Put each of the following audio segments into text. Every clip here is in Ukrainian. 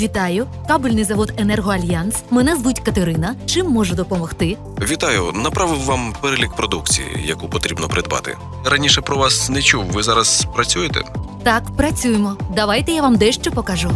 Вітаю, кабельний завод Енергоальянс. Мене звуть Катерина. Чим можу допомогти? Вітаю, направив вам перелік продукції, яку потрібно придбати. Раніше про вас не чув. Ви зараз працюєте? Так, працюємо. Давайте я вам дещо покажу.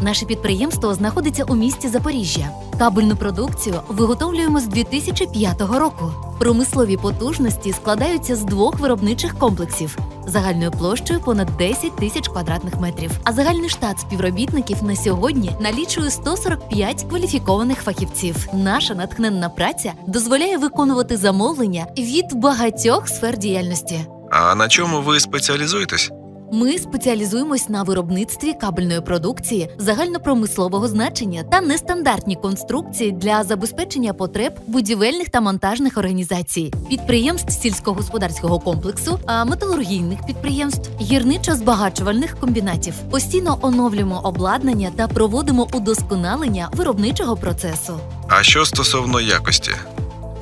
Наше підприємство знаходиться у місті Запоріжжя. Кабельну продукцію виготовлюємо з 2005 року. Промислові потужності складаються з двох виробничих комплексів загальною площею понад 10 тисяч квадратних метрів. А загальний штат співробітників на сьогодні налічує 145 кваліфікованих фахівців. Наша натхненна праця дозволяє виконувати замовлення від багатьох сфер діяльності. А на чому ви спеціалізуєтесь? Ми спеціалізуємось на виробництві кабельної продукції загальнопромислового значення та нестандартні конструкції для забезпечення потреб будівельних та монтажних організацій, підприємств сільськогосподарського комплексу, металургійних підприємств, гірничо-збагачувальних комбінатів. Постійно оновлюємо обладнання та проводимо удосконалення виробничого процесу. А що стосовно якості?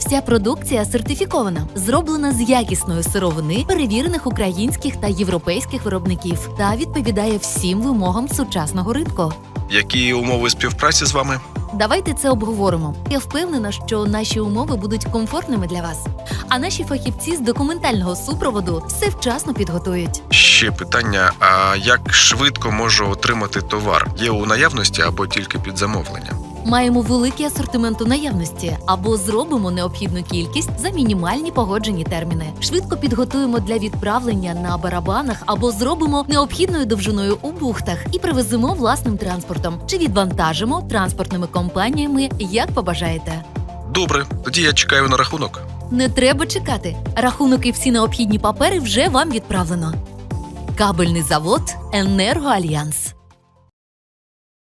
Вся продукція сертифікована, зроблена з якісної сировини, перевірених українських та європейських виробників та відповідає всім вимогам сучасного ринку. Які умови співпраці з вами? Давайте це обговоримо. Я впевнена, що наші умови будуть комфортними для вас. А наші фахівці з документального супроводу все вчасно підготують. Ще питання: а як швидко можу отримати товар? Є у наявності або тільки під замовлення? Маємо великий асортимент у наявності або зробимо необхідну кількість за мінімальні погоджені терміни. Швидко підготуємо для відправлення на барабанах або зробимо необхідною довжиною у бухтах і привеземо власним транспортом чи відвантажимо транспортними компаніями, як побажаєте. Добре, тоді я чекаю на рахунок. Не треба чекати. Рахунок і всі необхідні папери вже вам відправлено. Кабельний завод Енергоальянс.